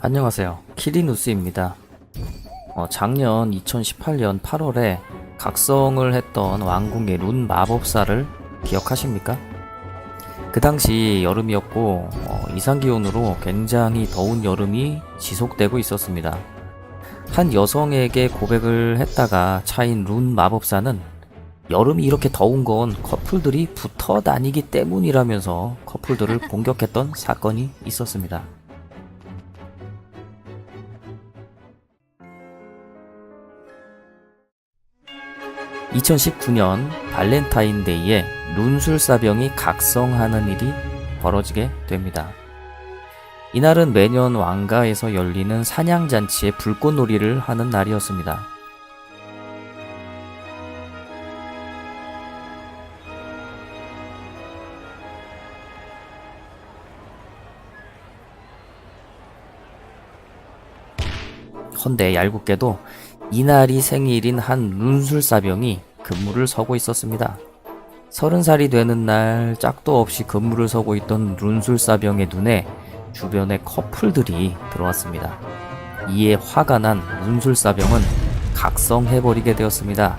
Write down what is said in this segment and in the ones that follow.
안녕하세요. 키리누스입니다. 어, 작년 2018년 8월에 각성을 했던 왕궁의 룬 마법사를 기억하십니까? 그 당시 여름이었고 어, 이상기온으로 굉장히 더운 여름이 지속되고 있었습니다. 한 여성에게 고백을 했다가 차인 룬 마법사는 여름이 이렇게 더운 건 커플들이 붙어 다니기 때문이라면서 커플들을 공격했던 사건이 있었습니다. 2019년 발렌타인데이에 룬술사병이 각성하는 일이 벌어지게 됩니다. 이날은 매년 왕가에서 열리는 사냥잔치에 불꽃놀이를 하는 날이었습니다. 헌데 얄궂게도 이날이 생일인 한 룬술사병이 근무를 서고 있었습니다. 서른 살이 되는 날 짝도 없이 근무를 서고 있던 룬술사병의 눈에 주변의 커플들이 들어왔습니다. 이에 화가 난 룬술사병은 각성해버리게 되었습니다.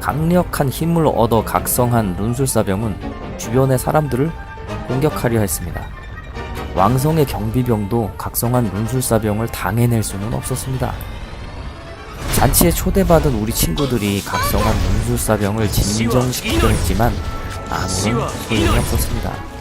강력한 힘을 얻어 각성한 룬술사병은 주변의 사람들을 공격하려 했습니다. 왕성의 경비병도 각성한 룬술사병을 당해낼 수는 없었습니다. 잔치에 초대받은 우리 친구들이 각성한 문술사병을 진정시키려 했지만 아무런 소용이 없었습니다.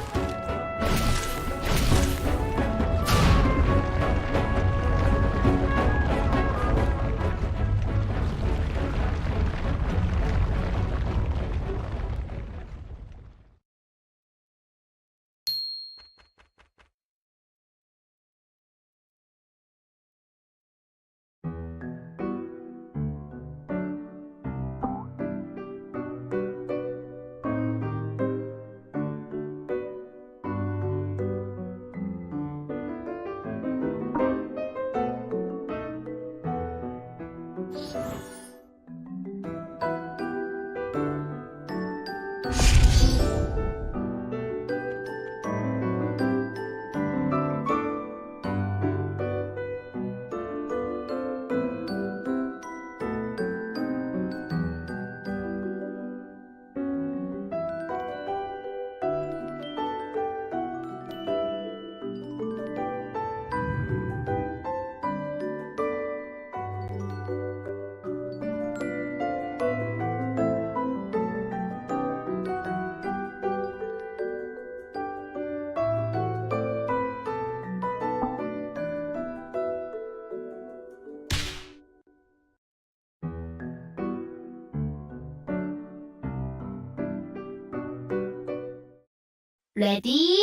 레디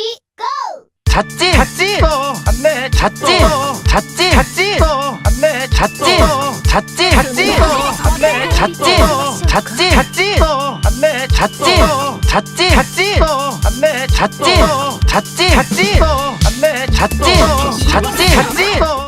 잣지 잣지 안내 잣지 잣지 잣지 안내 잣지 잣지 잣지 안내 잣지 잣지 잣지 안내 잣지 잣지 잣지 안내 잣지 잣지 잣지 안내 잣지 잣지 잣지